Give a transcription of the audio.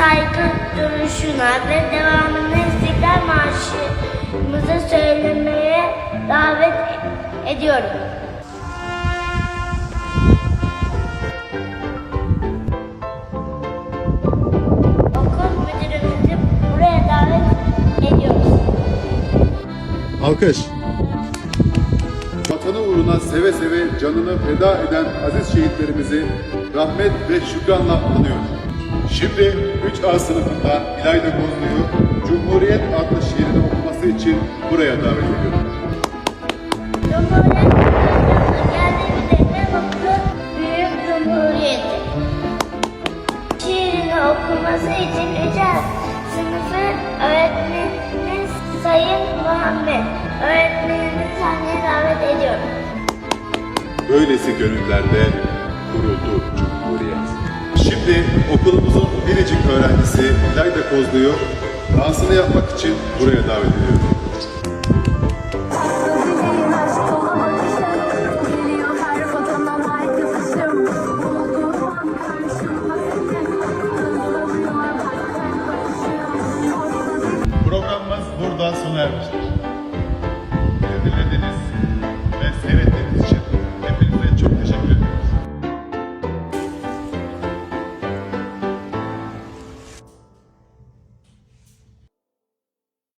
saygı duruşuna ve devamını istiklal marşımızı söylemeye davet ediyorum. Okul buraya davet ediyoruz. Alkış. Vatanı uğruna seve seve canını feda eden aziz şehitlerimizi rahmet ve şükranla anıyoruz. Şimdi 3A sınıfından İlayda Kozlu'yu Cumhuriyet adlı şiirini okuması için buraya davet ediyorum. Cumhuriyet geldiğimizde ne mutlu büyük cumhuriyeti. Şiirini okuması için 3 sınıfı öğretmenimiz Sayın Muhammed. Öğretmenimizi sahneye davet ediyorum. Böylesi gönüllerde kuruldu Cumhuriyet. Okulumuzun biricik öğrencisi Layda Kozlu'yu dansını yapmak için buraya davet ediyorum. Programımız burada sona ermiştir.